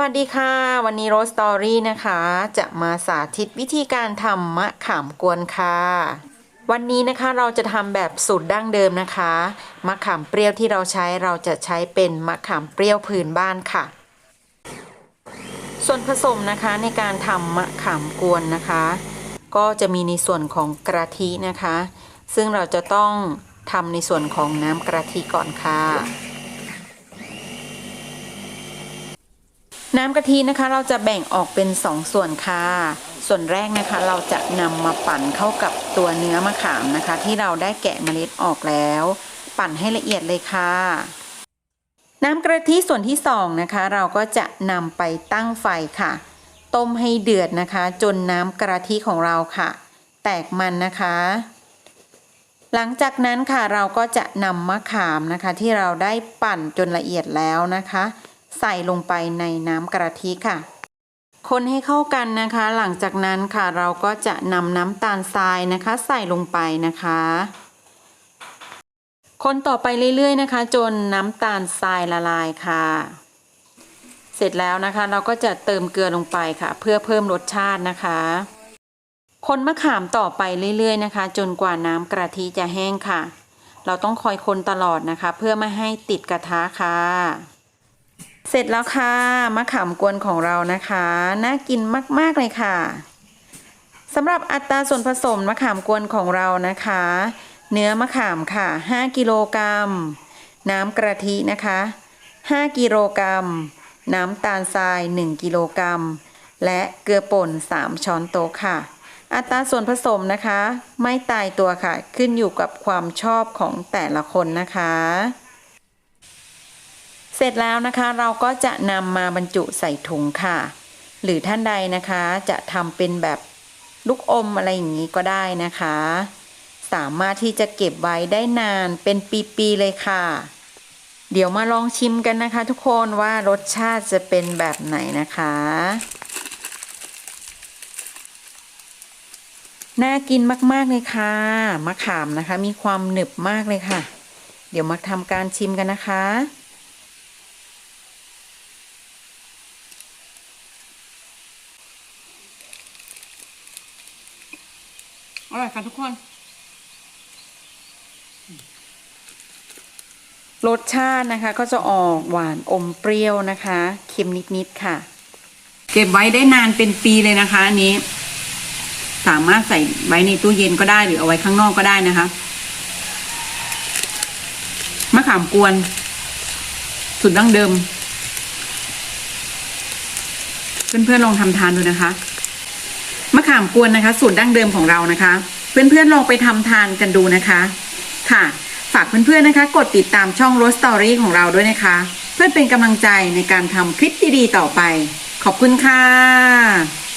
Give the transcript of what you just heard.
สวัสดีค่ะ วันนี้โรสตอรี่นะคะ จะมาสาธิตวิธีการทำมะขามกวนค่ะ วันนี้นะคะเราจะทำแบบสูตรดั้งเดิมนะคะ มะขามเปรี้ยวที่เราใช้เราจะใช้เป็นมะขามเปรี้ยวพื้นบ้านค่ะ ส่วนผสมนะคะในการทำมะขามกวนนะคะ ก็จะมีในส่วนของกะทินะคะ ซึ่งเราจะต้องทำในส่วนของน้ำกะทิก่อนค่ะ น้ำกะทินะคะเราจะแบ่งออกเป็น 2 ส่วนค่ะ ส่วนแรกนะคะเราจะนำมาปั่นเข้ากับตัวเนื้อมะขามนะคะ ที่เราได้แกะเมล็ดออกแล้ว ปั่นให้ละเอียดเลยค่ะ น้ำกะทิส่วนที่2นะคะ เราก็จะนำไปตั้งไฟค่ะ ต้มให้เดือดนะคะ จนน้ำกะทิของเราค่ะ แตกมันนะคะ หลังจากนั้นค่ะเราก็จะนำมะขามนะคะ ที่เราได้ปั่นจนละเอียดแล้วนะคะ ใส่ลงไปในน้ำกะทิค่ะ คนให้เข้ากันนะคะ หลังจากนั้นค่ะเราก็จะนำน้ำตาลทรายนะคะ ใส่ลงไปนะคะ คนต่อไปเรื่อยๆนะคะ จนน้ำตาลทรายละลายค่ะ เสร็จแล้วนะคะ เราก็จะเติมเกลือลงไปค่ะ เพื่อเพิ่มรสชาตินะคะคนมะขามต่อไปเรื่อย ๆ นะคะ จนกว่าน้ำกะทิจะแห้งค่ะ เราต้องคอยคนตลอดนะคะ เพื่อไม่ให้ติดกระทะค่ะ เสร็จแล้วค่ะมะขามกวนของเรานะคะ น่ากินมาก ๆ เลยค่ะสำหรับอัตราส่วนผสมมะขามกวนของเรานะคะ เนื้อมะขามค่ะ 5 กิโลกรัม น้ำกะทินะคะ 5 กิโลกรัม น้ำตาลทราย 1 กิโลกรัม และเกลือป่น 3 ช้อนโต๊ะค่ะ อัตราส่วนผสมนะคะ ไม่ตายตัวค่ะ ขึ้นอยู่กับความชอบของแต่ละคนนะคะ เสร็จแล้วนะคะเราก็จะนำมาบรรจุใส่ถุงค่ะ หรือท่านใดนะคะจะทำเป็นแบบลูกอมอะไรอย่างนี้ก็ได้นะคะ สามารถที่จะเก็บไว้ได้นานเป็นปีๆเลยค่ะ เดี๋ยวมาลองชิมกันนะคะ ทุกคนว่ารสชาติจะเป็นแบบไหนนะคะ น่ากินมากๆเลยค่ะ มะขามนะคะ มีความหนึบมากเลยค่ะ เดี๋ยวมาทำการชิมกันนะคะ อร่อยค่ะทุกคน รสชาตินะคะ ก็จะออกหวานอมเปรี้ยวนะคะเค็มนิดๆค่ะ เก็บไว้ได้นานเป็นปีเลยนะคะอันนี้ สามารถใส่ไว้ในตู้เย็นก็ได้หรือเอาไว้ข้างนอกก็ได้นะคะมะขามกวนสูตรดั้งเดิม เพื่อนๆลองทำทานดูนะคะมะ ขามกวนนะคะ สูตรดั้งเดิมของเรานะคะ เพื่อนๆลองไปทำทานกันดูนะคะ ค่ะ ฝากเพื่อนๆนะคะ กดติดตามช่องรสตอรี่ของเราด้วยนะคะ เพื่อเป็นกำลังใจในการทำคลิปดีๆต่อไป ขอบคุณค่ะ